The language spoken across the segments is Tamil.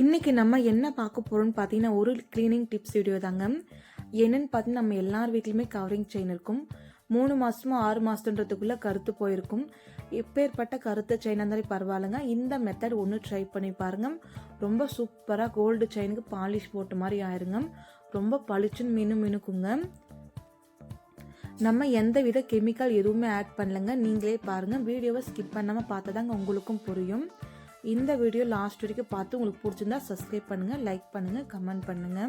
இன்றைக்கி நம்ம என்ன பார்க்க போகிறோம்னு பார்த்தீங்கன்னா ஒரு க்ளீனிங் டிப்ஸ் வீடியோ தாங்க. என்னென்னு பார்த்தீங்கன்னா நம்ம எல்லார் வீட்லையுமே கவரிங் செயின் இருக்கும். மூணு மாதமும் ஆறு மாதன்றதுக்குள்ளே கருத்து போயிருக்கும். எப்பேற்பட்ட கருத்து செயின் இருந்தாலும் பரவாயில்லைங்க. இந்த மெத்தட் ஒன்று ட்ரை பண்ணி பாருங்க. ரொம்ப சூப்பராக கோல்டு செயினுக்கு பாலிஷ் போட்ட மாதிரி ஆயிருங்க. ரொம்ப பளிச்சுன்னு மினு மினுக்குங்க. நம்ம எந்த வித கெமிக்கல் எதுவுமே ஆட் பண்ணலங்க. நீங்களே பாருங்கள் வீடியோவை ஸ்கிப் பண்ணாமல் பார்த்ததாங்க உங்களுக்கும் புரியும். இந்த வீடியோ லாஸ்ட் வரைக்கும் பார்த்து உங்களுக்கு பிடிச்சிருந்தா சப்ஸ்கிரைப் பண்ணுங்கள் லைக் பண்ணுங்கள் கமெண்ட் பண்ணுங்க.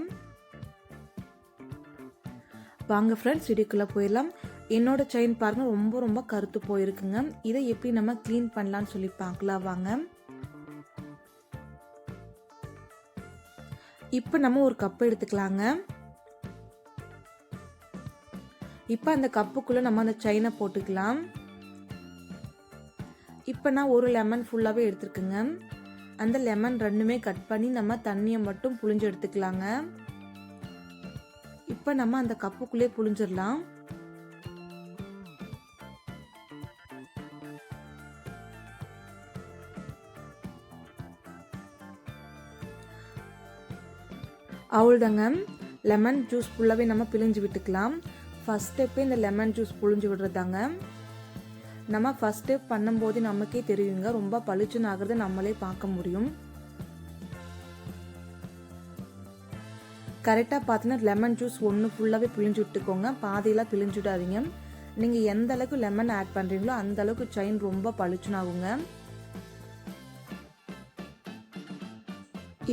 வாங்க ஃப்ரெண்ட்ஸ் வீடியோக்குள்ளே போயிடலாம். என்னோட செயின் பாருங்கள் ரொம்ப ரொம்ப கருத்து போயிருக்குங்க. இதை எப்படி நம்ம க்ளீன் பண்ணலான்னு சொல்லி பார்க்கலாம் வாங்க. இப்போ நம்ம ஒரு கப் எடுத்துக்கலாங்க. இப்போ அந்த கப்புக்குள்ளே நம்ம அந்த செயினை போட்டுக்கலாம். இப்போ நான் ஒரு லெமன் ஃபுல்லாகவே எடுத்துருக்குங்க. அந்த லெமன் ரெண்டுமே கட் பண்ணி நம்ம தண்ணியை மட்டும் புழிஞ்சு எடுத்துக்கலாங்க. இப்போ நம்ம அந்த கப்புக்குள்ளே புழிஞ்சிடலாம். அவ்வளோதாங்க லெமன் ஜூஸ் ஃபுல்லாகவே நம்ம பிழிஞ்சு விட்டுக்கலாம். ஃபஸ்ட் ஸ்டெப்பே இந்த லெமன் ஜூஸ் புழிஞ்சு விடுறதாங்க. நம்ம ஃபஸ்ட்டு பண்ணும்போது நமக்கே தெரியுங்க. ரொம்ப பளிச்சுன்னு ஆகிறத நம்மளே பார்க்க முடியும். கரெக்டாக பார்த்தீங்கன்னா லெமன் ஜூஸ் ஒன்று ஃபுல்லாகவே பிழிஞ்சு விட்டுக்கோங்க. பாதியெல்லாம் பிழிஞ்சு விடாதீங்க நீங்கள் எந்த அளவுக்கு லெமன் ஆட் பண்ணுறீங்களோ அந்த அளவுக்கு செயின் ரொம்ப பளிச்சுன்னு ஆகுங்க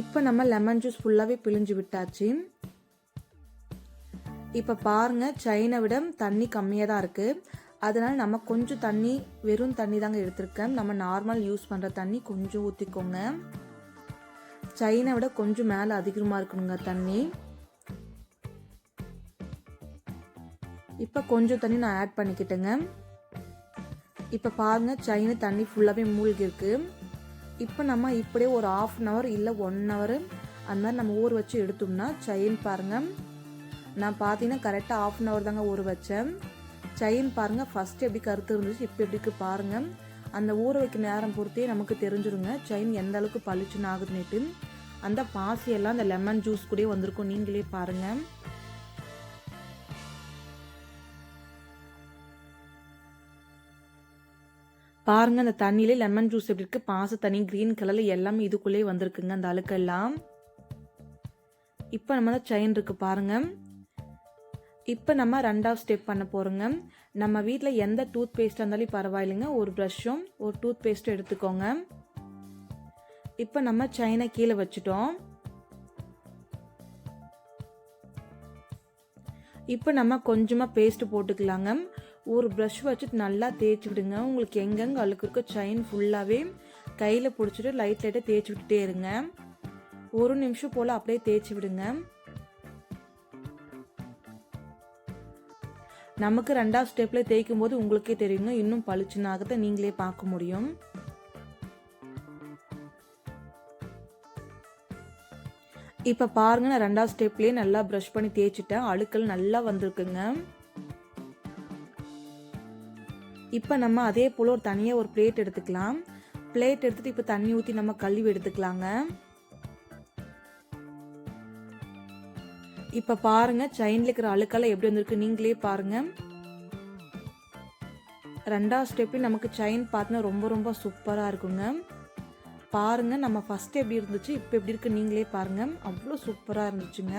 இப்போ நம்ம லெமன் ஜூஸ் ஃபுல்லாகவே பிழிஞ்சு விட்டாச்சு. இப்போ பாருங்கள் செயினை விட தண்ணி கம்மியாக தான் இருக்குது அதனால் நம்ம கொஞ்சம் தண்ணி வெறும் தண்ணி தாங்க எடுத்திருக்கேன். நம்ம நார்மல் யூஸ் பண்ணுற தண்ணி கொஞ்சம் ஊற்றிக்கோங்க சைனை விட கொஞ்சம் மேலே அதிகமாக இருக்கணுங்க தண்ணி. இப்போ கொஞ்சம் தண்ணி நான் ஆட் பண்ணிக்கிட்டேங்க. இப்போ பாருங்க சைனு தண்ணி ஃபுல்லாகவே மூழ்கிருக்கு இப்போ நம்ம இப்படியே ஒரு ஆஃப் அன் ஹவர் இல்லை ஒன் ஹவர் அந்த மாதிரி நம்ம ஊற வச்சு எடுத்தோம்னா செயின் பாருங்க. நான் பார்த்தீங்கன்னா கரெக்டாக ஆஃப் அன் ஹவர் தாங்க ஊற வச்சேன். செயின் பாருங்க. ஃபஸ்ட்டு எப்படி கருத்து இருந்துச்சு இப்போ எப்படி பாருங்கள் அந்த ஊற வைக்க நேரம் பொறுத்தே நமக்கு தெரிஞ்சிருங்க. செயின் எந்த அளவுக்கு பளிச்சுன்னு ஆகுதுன்னுட்டு. அந்த பாசியெல்லாம் அந்த லெமன் ஜூஸ் கூட வந்திருக்கும். நீங்களே பாருங்கள் பாருங்க அந்த தண்ணியிலே லெமன் ஜூஸ் எப்படி இருக்கு? பாச தண்ணி கிரீன் கலர்ல எல்லாமே இதுக்குள்ளே வந்திருக்குங்க அந்த அழுக்கெல்லாம். இப்போ நம்ம தான் செயின் இருக்கு பாருங்கள் இப்போ நம்ம ரெண்டாவது ஸ்டெப் பண்ண போகிறோங்க நம்ம வீட்டில் எந்த டூத் பேஸ்ட்டாக இருந்தாலும் பரவாயில்லைங்க. ஒரு ப்ரஷ்ஷும் ஒரு டூத் பேஸ்ட்டும் எடுத்துக்கோங்க. இப்போ நம்ம செயினை கீழே வச்சுட்டோம். இப்போ நம்ம கொஞ்சமாக பேஸ்ட் போட்டுக்கலாங்க. ஒரு ப்ரஷ் வச்சுட்டு நல்லா தேய்ச்சி விடுங்க. உங்களுக்கு எங்கெங்கே அழுக்கு இருக்கோ செயின் ஃபுல்லாகவே கையில் பிடிச்சிட்டு லைட் லைட்டாக தேய்ச்சி விட்டுட்டே இருங்க. ஒரு நிமிஷம் போல் அப்படியே தேய்ச்சி விடுங்க. நமக்கு ரெண்டாவது ஸ்டெப்பில் தேய்க்கும் போது உங்களுக்கே தெரியுங்க. இன்னும் பளிச்சுனாகத்தை நீங்களே பார்க்க முடியும். இப்போ பாருங்க நான் ரெண்டாவது ஸ்டெப்லேயே நல்லா ப்ரஷ் பண்ணி தேய்ச்சிட்டேன். அழுக்கள் நல்லா வந்திருக்குங்க. இப்போ நம்ம அதே போல் ஒரு தனியாக ஒரு பிளேட் எடுத்துக்கலாம். பிளேட் எடுத்துகிட்டு இப்போ தண்ணி ஊற்றி நம்ம கழுவி எடுத்துக்கலாங்க. இப்போ பாருங்க செயின்ல இருக்கிற அழுக்கெல்லாம் எப்படி வந்திருக்கு நீங்களே பாருங்க. ரெண்டாவது ஸ்டெப்பு நமக்கு செயின் பார்த்தீங்கன்னா ரொம்ப ரொம்ப சூப்பராக இருக்குங்க. பாருங்க நம்ம ஃபர்ஸ்ட் எப்படி இருந்துச்சு இப்போ எப்படி இருக்கு நீங்களே பாருங்க. அவ்வளோ சூப்பராக இருந்துச்சுங்க.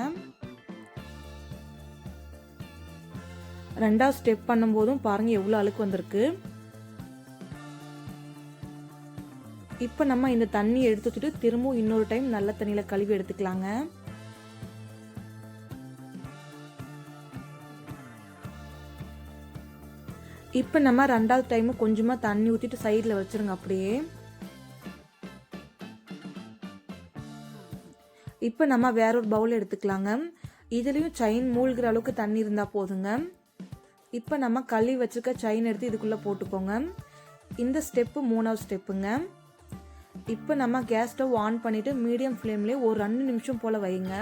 ரெண்டாவது ஸ்டெப் பண்ணும்போதும் பாருங்க எவ்வளோ அழுக்கு வந்திருக்கு. இப்போ நம்ம இந்த தண்ணி எடுத்து வச்சுட்டு திரும்பவும் இன்னொரு டைம் நல்ல தண்ணியில் கழுவி எடுத்துக்கலாங்க. இப்போ நம்ம ரெண்டாவது டைமும் கொஞ்சமாக தண்ணி ஊற்றிட்டு சைடில் வச்சுருங்க அப்படியே. இப்போ நம்ம வேற ஒரு பவுல் எடுத்துக்கலாங்க. இதுலேயும் செயின் மூழ்கிற அளவுக்கு தண்ணி இருந்தால் போதுங்க. இப்போ நம்ம கழுவி வச்சுருக்க செயின் எடுத்து இதுக்குள்ளே போட்டுக்கோங்க. இந்த ஸ்டெப்பு மூணாவது ஸ்டெப்புங்க இப்போ நம்ம கேஸ் ஸ்டவ் ஆன் பண்ணிவிட்டு மீடியம் ஃப்ளேம்லேயே ஒரு ரெண்டு நிமிஷம் போல் வைங்க.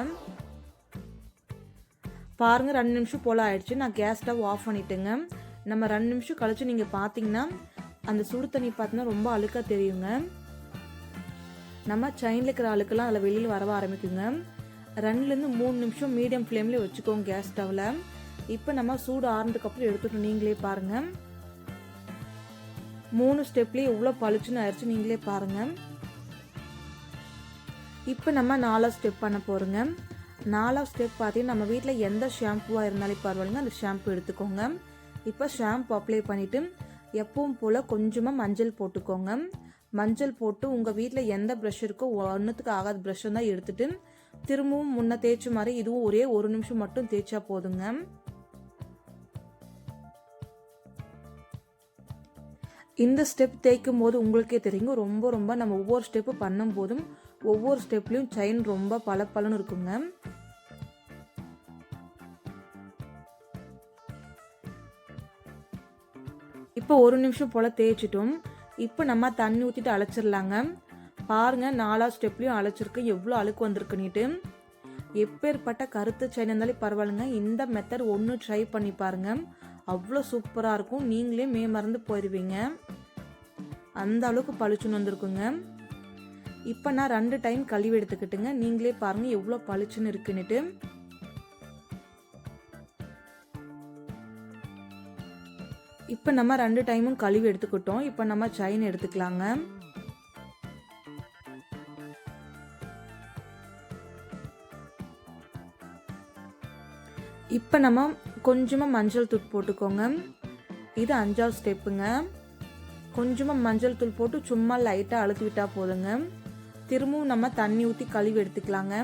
பாருங்கள் ரெண்டு நிமிஷம் போல் ஆயிடுச்சு. நான் கேஸ் ஸ்டவ் ஆஃப் பண்ணிட்டேங்க. நம்ம ரெண்டு நிமிஷம் கழிச்சு நீங்கள் பார்த்தீங்கன்னா அந்த சுடு தண்ணி பார்த்தீங்கன்னா ரொம்ப அழுக்காக தெரியுங்க. நம்ம செயினில் இருக்கிற அழுக்கெல்லாம் அதில் வெளியில் வரவ ஆரம்பிக்குங்க. ரெண்டுலேருந்து மூணு நிமிஷம் மீடியம் ஃப்ளேமில் வச்சுக்கோங்க கேஸ் ஸ்டவ்வில் இப்போ நம்ம சூடு ஆறுனதுக்கப்புறம் எடுத்துட்டு நீங்களே பாருங்கள் மூணு ஸ்டெப்லேயே எவ்வளோ பளிச்சுன்னு ஆயிடுச்சு நீங்களே பாருங்கள் இப்போ நம்ம நாலாவது ஸ்டெப் பண்ண போகிறோங்க நாலாவது ஸ்டெப் பார்த்தீங்கன்னா நம்ம வீட்டில் எந்த ஷாம்புவாக இருந்தாலும் பரவாயில்லைங்க. அந்த ஷாம்பு எடுத்துக்கோங்க. இப்போ ஷாம்பு அப்ளை பண்ணிவிட்டு எப்பவும் போல் கொஞ்சமாக மஞ்சள் போட்டுக்கோங்க. மஞ்சள் போட்டு உங்கள் வீட்டில் எந்த ப்ரஷ் இருக்கோ ஒன்றுத்துக்கு ஆகாத ப்ரஷ்ஷை தான் எடுத்துகிட்டு திரும்பவும் முன்ன தேய்ச்ச மாதிரி இதுவும் ஒரே ஒரு நிமிஷம் மட்டும் தேய்ச்சா போதுங்க. இந்த ஸ்டெப் தேய்க்கும் போது உங்களுக்கே தெரியுங்க ரொம்ப ரொம்ப நம்ம ஒவ்வொரு ஸ்டெப்பு பண்ணும் போதும் ஒவ்வொரு ஸ்டெப்லையும் செயின் ரொம்ப பல பலன்னு இருக்குங்க. இப்போ ஒரு நிமிஷம் போல் தேய்ச்சிட்டோம். இப்போ நம்ம தண்ணி ஊற்றிட்டு அழைச்சிடலாங்க பாருங்கள் நாலாவது ஸ்டெப்லையும் அழைச்சிருக்கு எவ்வளோ அழுக்கு வந்திருக்குன்னுட்டு. எப்பேற்பட்ட கருத்து செயின் இருந்தாலும் பரவாயில்லைங்க. இந்த மெத்தட் ஒன்று ட்ரை பண்ணி பாருங்க. அவ்வளோ சூப்பராக இருக்கும். நீங்களே மே மறந்து போயிடுவீங்க அந்த அளவுக்கு பளிச்சுன்னு வந்திருக்குங்க. இப்போ நான் ரெண்டு டைம் கழுவி எடுத்துக்கிட்டுங்க. நீங்களே பாருங்கள் எவ்வளோ பளிச்சுன்னு இருக்குன்னுட்டு. இப்போ நம்ம ரெண்டு டைமும் கழுவி எடுத்துக்கிட்டோம். இப்போ நம்ம செயின் எடுத்துக்கலாங்க. இப்போ நம்ம கொஞ்சமாக மஞ்சள் தூள் போட்டுக்கோங்க. இது அஞ்சாவது ஸ்டெப்புங்க. கொஞ்சமாக மஞ்சள் தூள் போட்டு சும்மா லைட்டாக அழுத்தி விட்டால் போதுங்க. திரும்பவும் நம்ம தண்ணி ஊற்றி கழுவி எடுத்துக்கலாங்க.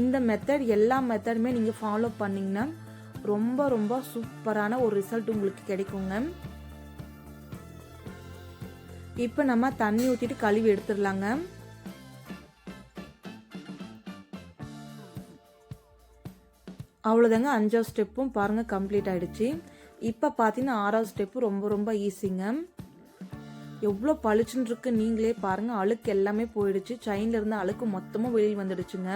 இந்த மெத்தட் எல்லா மெத்தடுமே நீங்கள் ஃபாலோ பண்ணிங்கன்னா ரொம்ப ரொம்ப சூப்பரான ஒரு ரிசல்ட் உங்களுக்கு கிடைக்குங்க. இப்போ நம்ம தண்ணி ஊற்றிட்டு கழுவி எடுத்துடலாங்க. அவ்வளோதாங்க அஞ்சாவது ஸ்டெப்பும் பாருங்கள் கம்ப்ளீட் ஆகிடுச்சு இப்போ பார்த்தீங்கன்னா ஆறாவது ஸ்டெப்பு ரொம்ப ரொம்ப ஈஸிங்க. எவ்வளோ பளிச்சுன்னு இருக்கு நீங்களே பாருங்கள் அழுக்கு எல்லாமே போயிடுச்சு. செயினில் இருந்த அழுக்கு மொத்தமும் வெளியில் வந்துடுச்சுங்க.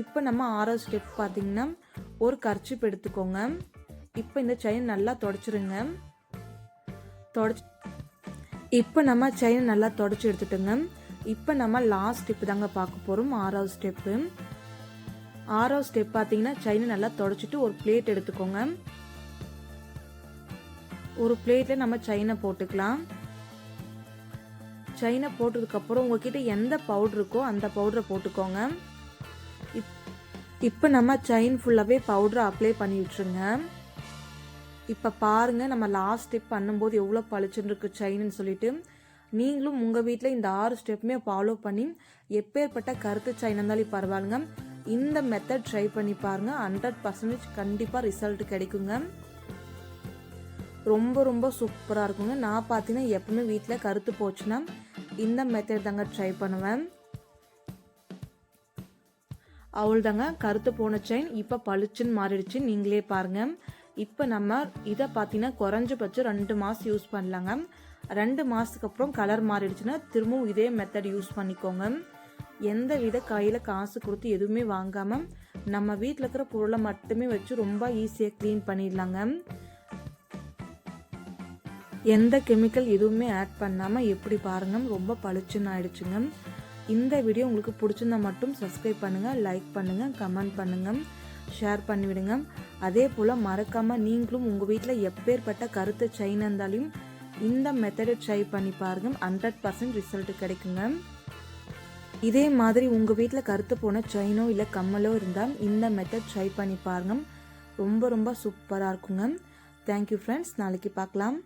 இப்போ நம்ம ஆறாவது ஸ்டெப் பார்த்தீங்கன்னா ஒரு கர்ச்சிப் எடுத்துக்கோங்க. இப்போ இந்த செயின் நல்லா தொடச்சிருங்க. தொடச்சி இப்போ நம்ம செயின் நல்லா தொடச்சி எடுத்துட்டுங்க. இப்போ நம்ம லாஸ்ட் ஸ்டெப்பு தாங்க பார்க்க போகிறோம் ஆறாவது ஸ்டெப்பு ஆறாவது ஸ்டெப் பார்த்தீங்கன்னா செயினை நல்லா தொடச்சிட்டு ஒரு பிளேட் எடுத்துக்கோங்க. ஒரு பிளேட்டில் நம்ம செயினை போட்டுக்கலாம். செயினை போட்டதுக்கப்புறம் உங்ககிட்ட எந்த பவுடர் இருக்கோ அந்த பவுடரை போட்டுக்கோங்க. இப்போ நம்ம செயின் ஃபுல்லாகவே பவுடரை அப்ளை பண்ணி விட்டுருங்க. இப்போ பாருங்கள் நம்ம லாஸ்ட் ஸ்டெப் பண்ணும்போது எவ்வளோ பளிச்சுன்னு இருக்கு செயின்னு சொல்லிட்டு. நீங்களும் உங்கள் வீட்டில் இந்த ஆறு ஸ்டெப்புமே ஃபாலோ பண்ணி எப்பேற்பட்ட கருத்து செயின் இருந்தாலும் பரவாயில்லைங்க. இந்த மெத்தட் ட்ரை பண்ணி பாருங்கள் ஹண்ட்ரட் பர்சன்டேஜ் கண்டிப்பாக ரிசல்ட் கிடைக்குங்க. ரொம்ப ரொம்ப சூப்பராக இருக்குங்க. நான் பார்த்தீங்கன்னா எப்பவுமே வீட்டில் கருத்து போச்சுன்னா இந்த மெத்தட் தாங்க ட்ரை பண்ணுவேன். அவள் தாங்க கருத்து போன செயின் இப்போ பளிச்சுன்னு மாறிடுச்சு. நீங்களே பாருங்கள் இப்போ நம்ம இதை பார்த்தீங்கன்னா குறைஞ்சபட்சம் ரெண்டு மாதம் யூஸ் பண்ணலாங்க. ரெண்டு மாதத்துக்கு அப்புறம் கலர் மாறிடுச்சுன்னா திரும்பவும் இதே மெத்தட் யூஸ் பண்ணிக்கோங்க. எந்த வித கையில் காசு கொடுத்து எதுவுமே வாங்காமல் நம்ம வீட்டில் இருக்கிற பொருளை மட்டுமே வச்சு ரொம்ப ஈஸியாக க்ளீன் பண்ணிடலாங்க. எந்த கெமிக்கல் எதுவுமே ஆட் பண்ணாமல் எப்படி பாருங்க ரொம்ப பளிச்சுன்னு ஆயிடுச்சுங்க. இந்த வீடியோ உங்களுக்கு பிடிச்சிருந்தா மட்டும் சப்ஸ்கிரைப் பண்ணுங்கள் லைக் பண்ணுங்கள் கமெண்ட் பண்ணுங்கள் ஷேர் பண்ணிவிடுங்க. அதே போல் மறக்காமல் நீங்களும் உங்கள் வீட்டில் எப்பேற்பட்ட கருத்து செயின் இருந்தாலும் இந்த மெத்தடை ட்ரை பண்ணி பாருங்கள் ஹண்ட்ரட் பர்சன்ட் ரிசல்ட் கிடைக்குங்க. இதே மாதிரி உங்கள் வீட்டில் கருத்து போன செயினோ இல்லை கம்மலோ இருந்தால் இந்த மெத்தட் ட்ரை பண்ணி பாருங்க. ரொம்ப ரொம்ப சூப்பராக இருக்குங்க. தேங்க்யூ ஃப்ரெண்ட்ஸ் நாளைக்கு பார்க்கலாம்.